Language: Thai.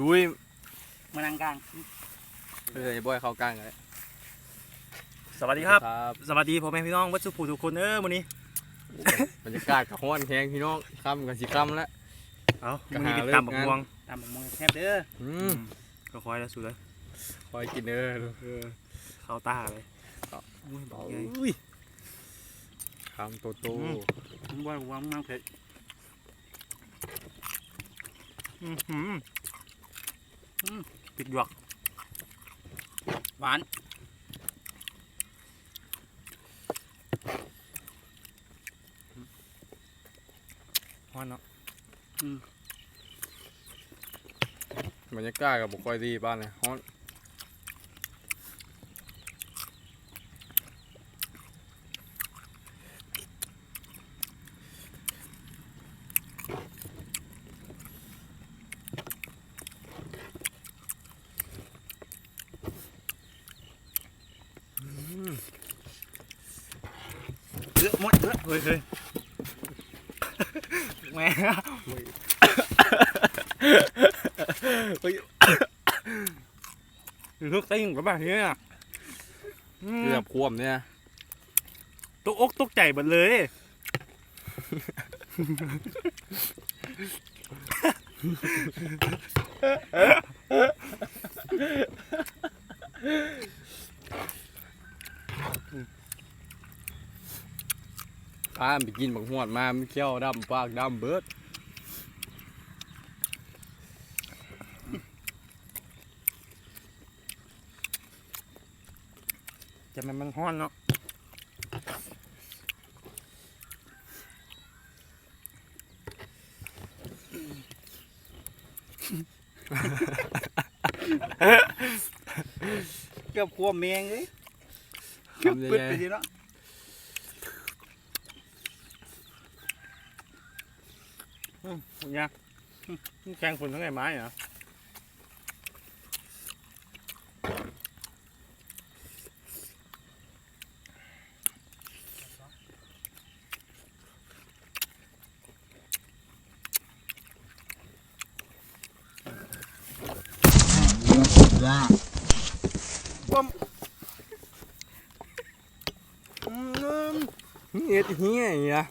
อุ้ยมานั่งกลางเออไอ้บอยเข้ากลางกันเลยสวัสดีครับครับ สวัสดีพ่อแม่พี่น้องวัดสุภูทุกคนเออมื้อนี้บรรยากาศกับห้อนแห้งพี่น้องค่ำกันสิค่ำแล้วเอาก็มื้อนี้หาเป็นเลิกตำบักงานม่วงตำบักม่วงแซ่บเด้ออือมก็คอยแล้วสุดเลยคอยกินเด้อเออเข้าตาเลยครับอุ้ยบอกไงอุ้ยคำโตโตอืมผมว่าผมว่ามันเผ็ดอื้อหืออืม ปิดหยวก หวานหวานเนาะบรรยากาศกับบุคอยดีบ้านเลยฮ้อน เยอะหมดเยอะเฮ้ยเฮ้ยแม่เฮ้ยลูกติ้งกับแบบนี้อะเกือบควมเนี่ยตกอกตกใจหมดเลย พาไปกินบักหวดมามันเขี้ยวดำปากดำเบิดจะมันมันห้อนเนาะเกือบควบเมียงเลยเกือบทำยังปึ๊ดไงไปทีเนาะ อืมเนี่ยอืมแข่งฝนทั้งไงไม้เหรออืมเฮ็ดเฮียอีกอะ